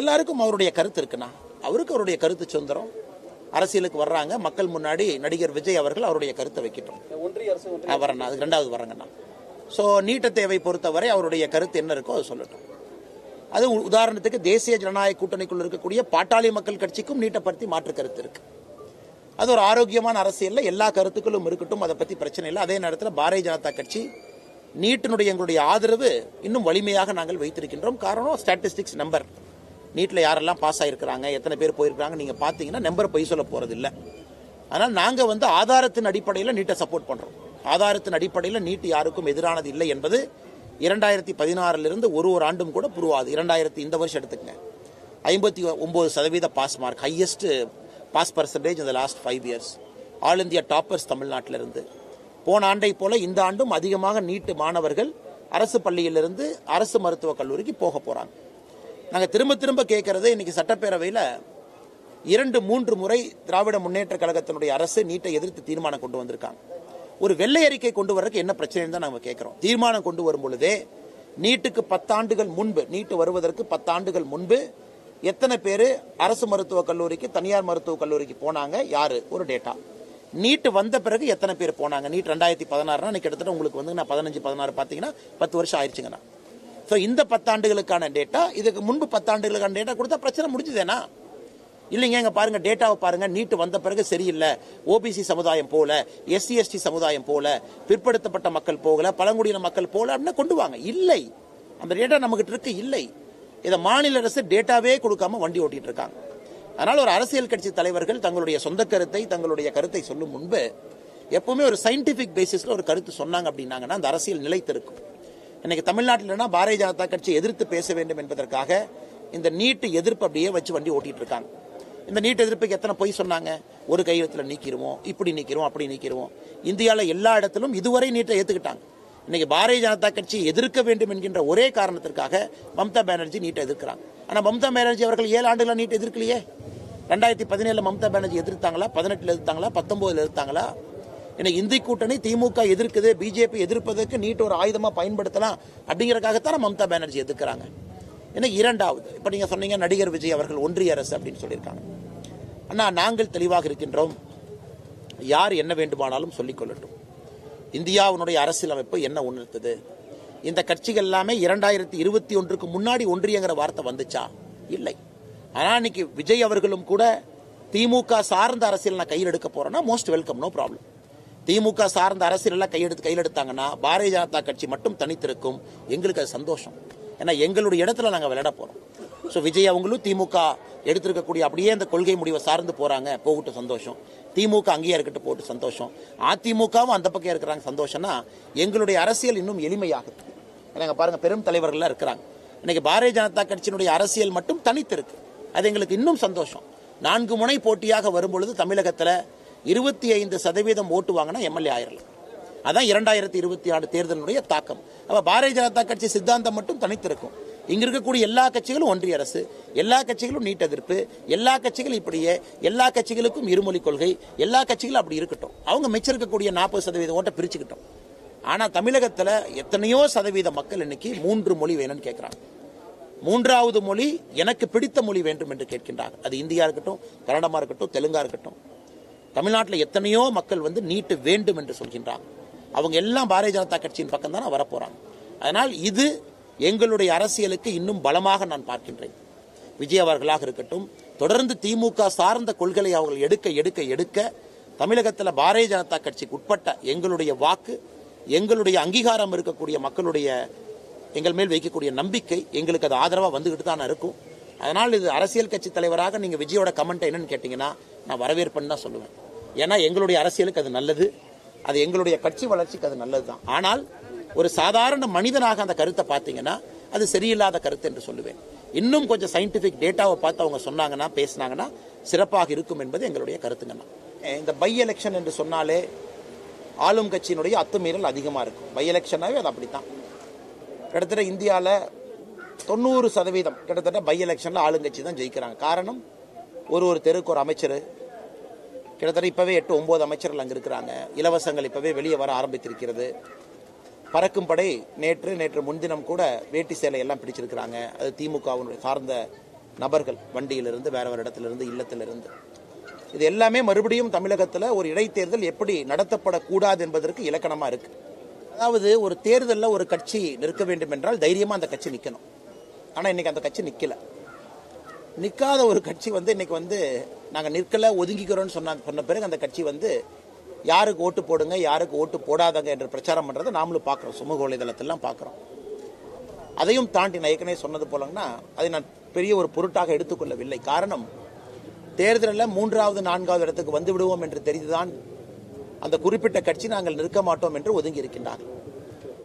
எல்லாருக்கும் அவருடைய கருத்து இருக்குண்ணா. அவருக்கு அவருடைய கருத்து சுதந்திரம். அரசியலுக்கு வர்றாங்க. மக்கள் முன்னாடி நடிகர் விஜய் அவர்கள் அவருடைய கருத்தை வைக்கட்டும். ஒன்றிய அரசு வரேண்ணா. அது ரெண்டாவது வரேங்கண்ணா. ஸோ நீட்ட தேவை பொறுத்தவரை அவருடைய கருத்து என்ன இருக்கோ அது சொல்லட்டும். அது உதாரணத்துக்கு தேசிய ஜனநாயக கூட்டணிக்குள் இருக்கக்கூடிய பாட்டாளி மக்கள் கட்சிக்கும் நீட்டை பற்றி மாற்று கருத்து இருக்கு. அது ஒரு ஆரோக்கியமான அரசியல்ல எல்லா கருத்துக்களும் இருக்கட்டும். அதை பத்தி பிரச்சனை இல்லை. அதே நேரத்தில் பாரதிய ஜனதா கட்சி நீட்டினுடைய எங்களுடைய ஆதரவு இன்னும் வலிமையாக நாங்கள் வைத்திருக்கின்றோம். காரணம் ஸ்டாட்டிஸ்டிக்ஸ் நம்பர் நீட்டில் யாரெல்லாம் பாஸ் ஆகிருக்கிறாங்க எத்தனை பேர் போயிருக்காங்க நீங்கள் பார்த்தீங்கன்னா நம்பர் பொய் சொல்ல போகிறதில்ல இல்லை ஆனால் நாங்கள் வந்து ஆதாரத்தின் அடிப்படையில் நீட்டை சப்போர்ட் பண்ணுறோம் ஆதாரத்தின் அடிப்படையில் நீட்டு யாருக்கும் எதிரானது இல்லை என்பது இரண்டாயிரத்தி பதினாறிலிருந்து ஒரு ஒரு ஆண்டும் கூட புருவாது இரண்டாயிரத்தி இந்த வருஷம் எடுத்துக்கங்க. ஐம்பத்தி ஒம்பது சதவீத pass mark highest pass percentage இந்த last five years all India toppers தமிழ்நாட்டிலிருந்து. போன ஆண்டை போல இந்த ஆண்டும் அதிகமாக நீட்டு மாணவர்கள் அரசு பள்ளியிலிருந்து அரசு மருத்துவக் கல்லூரிக்கு போக போறாங்க. நாங்கள் திரும்ப திரும்ப கேட்கறது இன்னைக்கு சட்டப்பேரவையில் இரண்டு மூன்று முறை திராவிட முன்னேற்ற கழகத்தினுடைய அரசு நீட்டை எதிர்த்து தீர்மானம் கொண்டு வந்திருக்காங்க. ஒரு வெள்ளை அறிக்கை கொண்டு வர்றதுக்கு என்ன பிரச்சனைன்னு தான் நாங்கள் கேட்குறோம் தீர்மானம் கொண்டு வரும் பொழுதே நீட்டுக்கு பத்தாண்டுகள் முன்பு நீட்டு வருவதற்கு பத்தாண்டுகள் முன்பு எத்தனை பேர் அரசு மருத்துவக் கல்லூரிக்கு தனியார் மருத்துவக் கல்லூரிக்கு போனாங்க? யாரு? ஒரு டேட்டா. நீட் வந்த பிறகு எத்தனை பேர் போனாங்க? நீட் ரெண்டாயிரத்தி பதினாறுனா கிட்டத்தட்ட உங்களுக்கு வந்து நான் பதினஞ்சு பதினாறு பார்த்தீங்கன்னா பத்து வருஷம் ஆயிடுச்சுங்கண்ணா ஸோ இந்த பத்தாண்டுகளுக்கான டேட்டா இதுக்கு முன்பு பத்தாண்டுகளுக்கான டேட்டா கொடுத்தா பிரச்சனை முடிஞ்சுதேனா? இல்லைங்க இங்க பாருங்க டேட்டாவை பாருங்க. நீட்டு வந்த பிறகு சரியில்லை. ஓபிசி சமுதாயம் போல எஸ்சி எஸ்டி சமுதாயம் போல பிற்படுத்தப்பட்ட மக்கள் போகல பழங்குடியின மக்கள் போல அப்படின்னு கொண்டு வாங்க. இல்லை. அந்த டேட்டா நம்மகிட்ட இருக்கு இல்லை. இதை மாநில அரசு டேட்டாவே கொடுக்காம வண்டி ஓட்டிட்டு இருக்காங்க. அதனால் ஒரு அரசியல் கட்சி தலைவர்கள் தங்களுடைய சொந்த கருத்தை தங்களுடைய கருத்தை சொல்லும் முன்பு எப்பவுமே ஒரு சயின்டிஃபிக் பேசிஸில் ஒரு கருத்து சொன்னாங்க அப்படின்னாங்கன்னா அந்த அரசியல் நிலைத்திருக்கும். இன்னைக்கு தமிழ்நாட்டில்னா பாரதிய ஜனதா கட்சி எதிர்த்து பேச வேண்டும் என்பதற்காக இந்த நீட்டு எதிர்ப்பு அப்படியே வச்சு வண்டி ஓட்டிட்டு இருக்காங்க. இந்த நீட் எதிர்ப்புக்கு எத்தனை பொய் சொன்னாங்க? ஒரு கையெழுத்தில் நீக்கிடுவோம் இப்படி நீக்கிடுவோம் அப்படி நீக்கிடுவோம் இந்தியாவில் எல்லா இடத்திலும் இதுவரை நீட்டை ஏற்றுக்கிட்டாங்க இன்னைக்கு பாரதிய ஜனதா கட்சி எதிர்க்க வேண்டும் என்கின்ற ஒரே காரணத்திற்காக மம்தா பானர்ஜி நீட்டை எதிர்க்கிறாங்க. ஆனால் மம்தா பானர்ஜி அவர்கள் ஏழு ஆண்டுகளாக நீட் எதிர்க்கலையே? ரெண்டாயிரத்தி பதினேழுல மம்தா பானர்ஜி எதிர்த்தாங்களா? பதினெட்டுல எதிர்த்தாங்களா? பத்தொன்பதுல எதிர்த்தாங்களா? இன்னைக்கு இந்தி கூட்டணி திமுக எதிர்க்குது பிஜேபி எதிர்ப்பதற்கு நீட் ஒரு ஆயுதமா பயன்படுத்தலாம் அப்படிங்கறதுக்காகத்தான் மம்தா பானர்ஜி எதிர்க்கிறாங்க. ஏன்னா இரண்டாவது இப்ப நீங்க சொன்னீங்க நடிகர் விஜய் அவர்கள் ஒன்றிய அரசு அப்படின்னு சொல்லியிருக்காங்க. அண்ணா நாங்கள் தெளிவாக இருக்கின்றோம். யார் என்ன வேண்டுமானாலும் சொல்லிக் கொள்ளட்டும். இந்தியாவினுடைய அரசியலமைப்பு என்ன உணர்த்தது? இந்த கட்சிகள் எல்லாமே இரண்டாயிரத்தி இருபத்தி ஒன்றுக்கு முன்னாடி ஒன்றியங்கிற வார்த்தை வந்துச்சா? இல்லை. ஆனா இன்னைக்கு விஜய் அவர்களும் கூட திமுக சார்ந்த அரசியல் நான் கையில் எடுக்க போறேன்னா மோஸ்ட் வெல்கம் நோ ப்ராப்ளம் திமுக சார்ந்த அரசியல் எல்லாம் கையெடுத்து கையில் எடுத்தாங்கன்னா பாரதிய ஜனதா கட்சி மட்டும் தனித்திருக்கும். எங்களுக்கு அது சந்தோஷம். ஏன்னா எங்களுடைய இடத்துல நாங்கள் விளையாட போறோம். ஸோ விஜய் அவங்களும் திமுக எடுத்திருக்கக்கூடிய அப்படியே அந்த கொள்கை முடிவை சார்ந்து போறாங்க போகட்டும் சந்தோஷம். திமுக அங்கேயே இருக்கட்டும் போட்டு சந்தோஷம். அதிமுகவும் அந்த பக்கம் இருக்கிறாங்க சந்தோஷம்னா எங்களுடைய அரசியல் இன்னும் எளிமையாகுது. ஏன்னா பாருங்கள் பாருங்க பெரும் தலைவர்கள்லாம் இருக்கிறாங்க. இன்னைக்கு பாரதிய ஜனதா கட்சியினுடைய அரசியல் மட்டும் தனித்திருக்கு. அது எங்களுக்கு இன்னும் சந்தோஷம். நான்கு முனை போட்டியாக வரும்பொழுது தமிழகத்தில் இருபத்தி ஐந்து சதவீதம் ஓட்டு வாங்கினா எம்எல்ஏ ஆயிரலாம் அதான் இரண்டாயிரத்தி இருபத்தி ஆறு தேர்தலினுடைய தாக்கம். அப்போ பாரதிய ஜனதா கட்சி சித்தாந்தம் மட்டும் தனித்திருக்கும். இங்கே இருக்கக்கூடிய எல்லா கட்சிகளும் ஒன்றிய அரசு எல்லா கட்சிகளும் நீட் எதிர்ப்பு எல்லா கட்சிகளும் இப்படியே எல்லா கட்சிகளுக்கும் இருமொழி கொள்கை எல்லா கட்சிகளும் அப்படி இருக்கட்டும். அவங்க மிச்சம் இருக்கக்கூடிய நாற்பது சதவீதம் ஓட்டை பிரிச்சுக்கிட்டோம். ஆனால் தமிழகத்தில் எத்தனையோ சதவீத மக்கள் இன்னைக்கு மூன்று மொழி வேணும்னு கேட்குறாங்க மூன்றாவது மொழி எனக்கு பிடித்த மொழி வேண்டும் என்று கேட்கின்றார்கள் அது இந்தியா இருக்கட்டும் கன்னடமா இருக்கட்டும் தெலுங்கா இருக்கட்டும். தமிழ்நாட்டில் எத்தனையோ மக்கள் வந்து நீட்டு வேண்டும் என்று சொல்கின்றாங்க அவங்க எல்லாம் பாரதிய ஜனதா கட்சியின் பக்கம் தான் வரப்போறாங்க. அதனால் இது எங்களுடைய அரசியலுக்கு இன்னும் பலமாக நான் பார்க்கின்றேன். விஜய் அவர்களாக இருக்கட்டும் தொடர்ந்து திமுக சார்ந்த கொள்கையை அவர்கள் எடுக்க எடுக்க எடுக்க தமிழகத்தில் பாரதிய ஜனதா கட்சிக்கு உட்பட்ட எங்களுடைய வாக்கு எங்களுடைய அங்கீகாரம் இருக்கக்கூடிய மக்களுடைய எங்கள் மேல் வைக்கக்கூடிய நம்பிக்கை எங்களுக்கு அது ஆதரவாக வந்துக்கிட்டு தான் இருக்கும். அதனால் இது அரசியல் கட்சி தலைவராக நீங்கள் விஜயோட கமெண்ட் என்னன்னு கேட்டிங்கன்னா நான் வரவேற்புன்னு தான் சொல்லுவேன். ஏன்னா எங்களுடைய அரசியலுக்கு அது நல்லது. அது எங்களுடைய கட்சி வளர்ச்சிக்கு அது நல்லது தான் ஆனால் ஒரு சாதாரண மனிதனாக அந்த கருத்தை பார்த்தீங்கன்னா அது சரியில்லாத கருத்து என்று சொல்லுவேன். இன்னும் கொஞ்சம் சயின்டிஃபிக் டேட்டாவை பார்த்து அவங்க சொன்னாங்கன்னா பேசினாங்கன்னா சிறப்பாக இருக்கும் என்பது எங்களுடைய கருத்துங்கண்ணா. இந்த பை எலெக்ஷன் என்று சொன்னாலே ஆளும் கட்சியினுடைய அத்துமீறல் அதிகமாக இருக்கும். பை எலெக்ஷனாவே அது அப்படி தான் கிட்டத்தட்ட இந்தியாவில் தொண்ணூறு சதவீதம் கிட்டத்தட்ட பை எலெக்ஷனில் ஆளுங்கட்சி தான் ஜெயிக்கிறாங்க. காரணம் ஒரு ஒரு தெருக்கு ஒரு அமைச்சர் கிட்டத்தட்ட இப்போவே எட்டு ஒம்பது அமைச்சர்கள் அங்கே இருக்கிறாங்க. இலவசங்கள் இப்போவே வெளியே வர ஆரம்பித்திருக்கிறது. பறக்கும் படை நேற்று நேற்று முன்தினம் கூட வேட்டி சேலை எல்லாம் பிடிச்சிருக்கிறாங்க. அது திமுகவினுடைய சார்ந்த நபர்கள் வண்டியிலிருந்து வேற ஒரு இடத்துலேருந்து இல்லத்திலிருந்து. இது எல்லாமே மறுபடியும் தமிழகத்தில் ஒரு இடைத்தேர்தல் எப்படி நடத்தப்படக்கூடாது என்பதற்கு இலக்கணமாக இருக்குது அதாவது ஒரு தேர்தலில் ஒரு கட்சி நிற்க வேண்டும் என்றால் தைரியமாக அந்த கட்சி நிற்கணும் ஆனால் இன்றைக்கி அந்த கட்சி நிற்கலை நிற்காத ஒரு கட்சி வந்து இன்றைக்கி வந்து நாங்கள் நிற்கலை ஒதுங்கிக்கிறோன்னு சொன்ன சொன்ன பிறகு அந்த கட்சி வந்து யாருக்கு ஓட்டு போடுங்க யாருக்கு ஓட்டு போடாதங்க என்று பிரச்சாரம் பண்ணுறதை நாமளும் பார்க்குறோம். சமூக வலைதளத்திலாம் பார்க்குறோம். அதையும் தாண்டி நான் ஏற்கனவே சொன்னது போலங்கன்னா அதை நான் பெரிய ஒரு பொருட்டாக எடுத்துக்கொள்ளவில்லை. காரணம் தேர்தலில் மூன்றாவது நான்காவது இடத்துக்கு வந்து விடுவோம் என்று தெரிந்துதான் அந்த குறிப்பிட்ட கட்சி நாங்கள் நிற்க மாட்டோம் என்று ஒதுங்கி இருக்கின்றார்கள்.